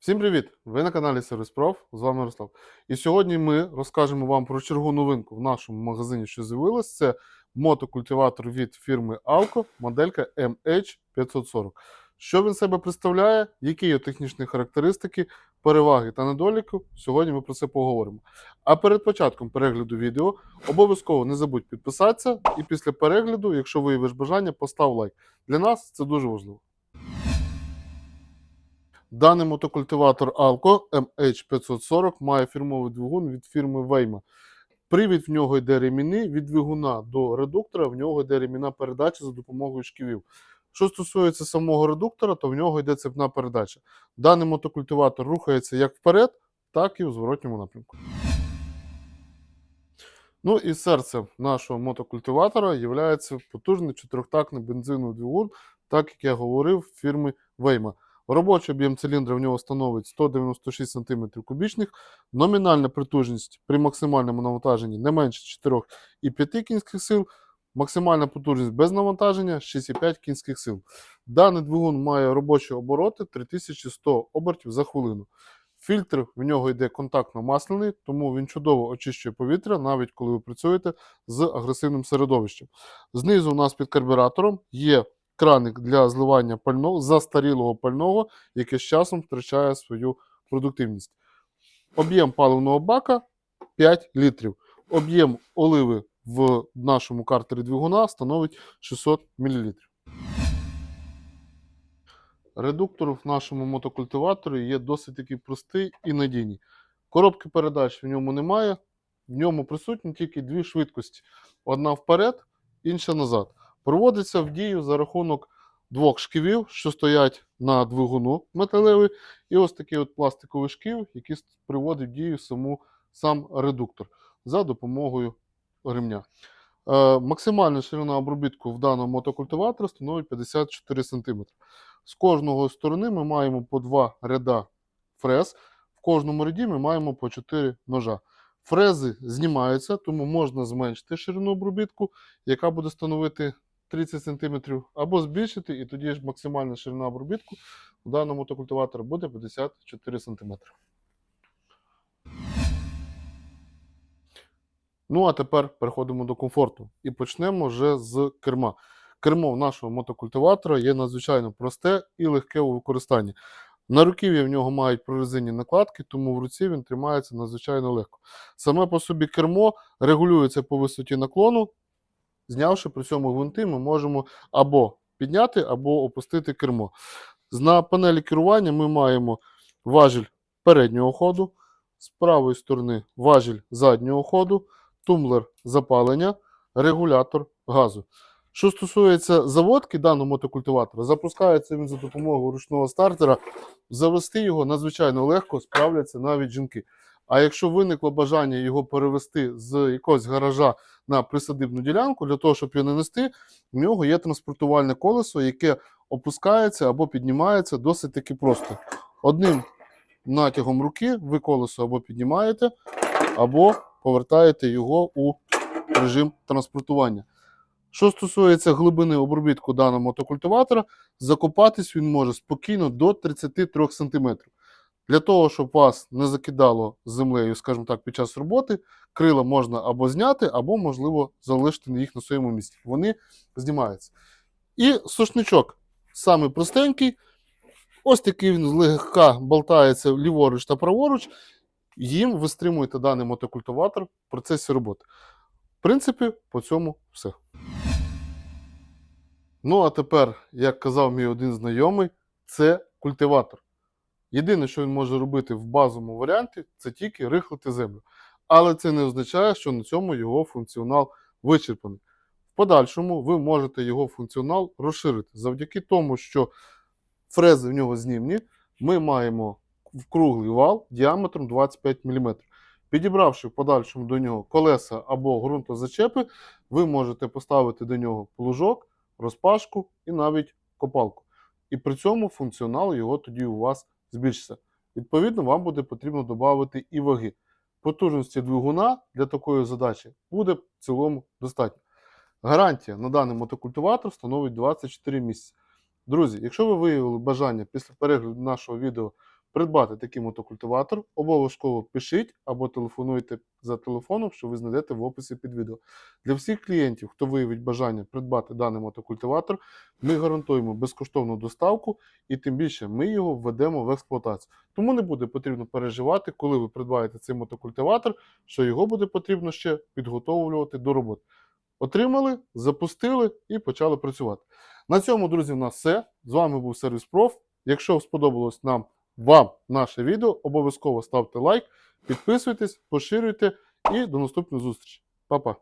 Всім привіт! Ви на каналі Сервіс Проф, з вами Ярослав. І сьогодні ми розкажемо вам про чергу новинку в нашому магазині, що з'явилась. Це мотокультиватор від фірми Alco, моделька MH540. Що він себе представляє, які його технічні характеристики, переваги та недоліки, сьогодні ми про це поговоримо. А перед початком перегляду відео обов'язково не забудь підписатися і після перегляду, якщо виявиш бажання, постав лайк. Для нас це дуже важливо. Даний мотокультиватор Alco MH540 має фірмовий двигун від фірми Waymo. Привід в нього йде реміни від двигуна до редуктора, в нього йде реміна передачі за допомогою шківів. Що стосується самого редуктора, то в нього йде цепна передача. Даний мотокультиватор рухається як вперед, так і в зворотньому напрямку. Ну і серцем нашого мотокультиватора є потужний чотирьохтактний бензиновий двигун, так як я говорив, фірми Waymo. Робочий об'єм циліндра в нього становить 196 см кубічних. Номінальна притужність при максимальному навантаженні не менше 4,5 кінських сил. Максимальна потужність без навантаження 6,5 кінських сил. Даний двигун має робочі обороти 3100 обертів за хвилину. Фільтр в нього йде контактно-масляний, тому він чудово очищує повітря, навіть коли ви працюєте з агресивним середовищем. Знизу у нас під карбюратором є краник для зливання пального застарілого пального, яке з часом втрачає свою продуктивність. Об'єм паливного бака 5 літрів. Об'єм оливи в нашому картері двигуна становить 600 мл. Редуктор в нашому мотокультиваторі є досить таки простий і надійний. Коробки передач в ньому немає. В ньому присутні тільки дві швидкості: одна вперед, інша назад проводиться в дію за рахунок двох шківів, що стоять на двигуну металевий, і ось такий от пластиковий шків, який приводить в дію саму, сам редуктор за допомогою ремня. Е, максимальна ширина обробітку в даному мотокультиваторі становить 54 см. З кожного сторони ми маємо по два ряда фрез. В кожному ряді ми маємо по 4 ножа. Фрези знімаються, тому можна зменшити ширину обробітку, яка буде становити 30 см, або збільшити, і тоді ж максимальна ширина обробітку у даному мотокультиватора буде 54 см. Ну, а тепер переходимо до комфорту. І почнемо вже з керма. Кермо нашого мотокультиватора є надзвичайно просте і легке у використанні. На руків'я в нього мають прорезинні накладки, тому в руці він тримається надзвичайно легко. Саме по собі кермо регулюється по висоті наклону. Знявши при цьому гвинти, ми можемо або підняти, або опустити кермо. На панелі керування ми маємо важіль переднього ходу, з правої сторони важіль заднього ходу, тумблер запалення, регулятор газу. Що стосується заводки даного мотокультиватора, запускається він за допомогою ручного стартера. Завести його надзвичайно легко, справляться навіть жінки. А якщо виникло бажання його перевести з якогось гаража на присадибну ділянку, для того, щоб його не нести, в нього є транспортувальне колесо, яке опускається або піднімається досить таки просто. Одним натягом руки ви колесо або піднімаєте, або повертаєте його у режим транспортування. Що стосується глибини обробітку даного мотокультиватора, закопатись він може спокійно до 33 см. Для того, щоб вас не закидало землею, скажімо так, під час роботи, крила можна або зняти, або, можливо, залишити їх на своєму місці. Вони знімаються. І сушничок самий простенький. Ось такий він злегка болтається ліворуч та праворуч. Їм ви стримуєте даний мотокультиватор в процесі роботи. В принципі, по цьому все. Ну, а тепер, як казав мій один знайомий, це культиватор. Єдине, що він може робити в базовому варіанті, це тільки рихлити землю. Але це не означає, що на цьому його функціонал вичерпаний. В подальшому ви можете його функціонал розширити. Завдяки тому, що фрези в нього знімні, ми маємо круглий вал діаметром 25 мм. Підібравши в подальшому до нього колеса або ґрунтозачепи, ви можете поставити до нього плужок, розпашку і навіть копалку. І при цьому функціонал його тоді у вас збільшиться. Відповідно, вам буде потрібно додати і ваги. Потужності двигуна для такої задачі буде в цілому достатньо. Гарантія на даний мотокультиватор становить 24 місяці. Друзі, якщо ви виявили бажання після перегляду нашого відео придбати такий мотокультиватор, обов'язково пишіть або телефонуйте за телефоном, що ви знайдете в описі під відео. Для всіх клієнтів, хто виявить бажання придбати даний мотокультиватор, ми гарантуємо безкоштовну доставку і тим більше ми його введемо в експлуатацію. Тому не буде потрібно переживати, коли ви придбаєте цей мотокультиватор, що його буде потрібно ще підготовлювати до роботи. Отримали, запустили і почали працювати. На цьому, друзі, в нас все. З вами був Сервіс Проф. Якщо сподобалось нам вам наше відео, обов'язково ставте лайк, підписуйтесь, поширюйте і до наступної зустрічі. Па-па!